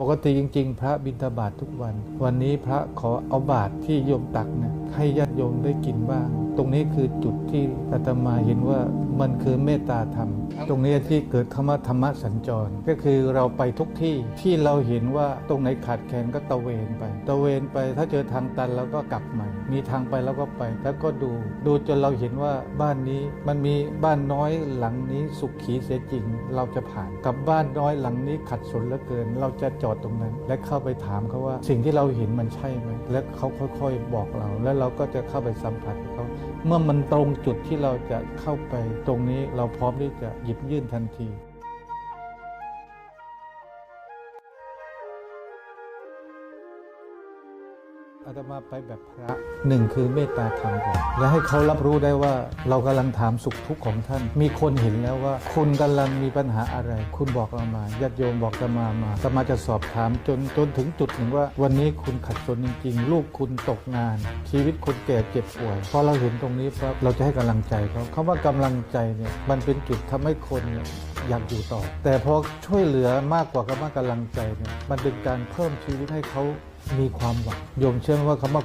ปกติจริง ๆ พระบิณฑบาตททุกวัน วันนี้พระขอเอาบาตรที่โยมตักเนี่ยให้ญาติโยมได้กินบ้าง ตรงนี้คือจุดที่อาตมาเห็นว่า มันคือเมตตาธรรม ตรงนี้ที่เกิดคำว่าธรรมะสัญจร ก็คือเราไปทุกที่ที่เราเห็นว่าตรงไหนขาดแคลนก็ตะเวนไป ตะเวนไปถ้าเจอทางตันเราก็กลับใหม่ มีทางไปเราก็ไป แล้วก็ดู ดูจนเราเห็นว่าบ้านนี้มันมีบ้านน้อยหลังนี้สุขขีเสียจริง เราจะผ่านกับบ้านน้อยหลังนี้ขัดสนเหลือเกิน เราจะจอดตรงนั้น และเข้าไปถามเขาว่า สิ่งที่เราเห็นมันใช่ไหมและเขาค่อยๆบอกเรา แล้วเราก็จะเข้าไปสัมผัสกับเขาเมื่อมันตรงจุดที่เราจะเข้าไปตรงนี้เราพร้อมที่จะหยิบยื่นทันที อาตมาไปแบบพระหนึ่งคือเมตตาธรรมก่อนและให้เขารับรู้ได้ว่าเรากำลังถามสุขทุกข์ของท่าน มีคนเห็นแล้วว่า คุณกำลังมีปัญหาอะไร คุณบอกเรามาญาติโยมบอกอาตมามาอาตมาจะสอบถามจนจนถึงจุดหนึ่งว่า วันนี้คุณขัดสนจริงๆ ลูกคุณตกงาน ชีวิตคนแก่เจ็บป่วยพอเราเห็นตรงนี้ปั๊บเราจะให้กำลังใจเขาคำว่ากำลังใจเนี่ยมันเป็นจุดทำให้คนเนี่ย อยากอยู่ต่อ แต่พอช่วยเหลือมากกว่าคำว่ากำลังใจเนี่ยมันเป็นการเพิ่มชีวิตให้เขามีความหวังโยมเชื่อไหมว่าคำว่า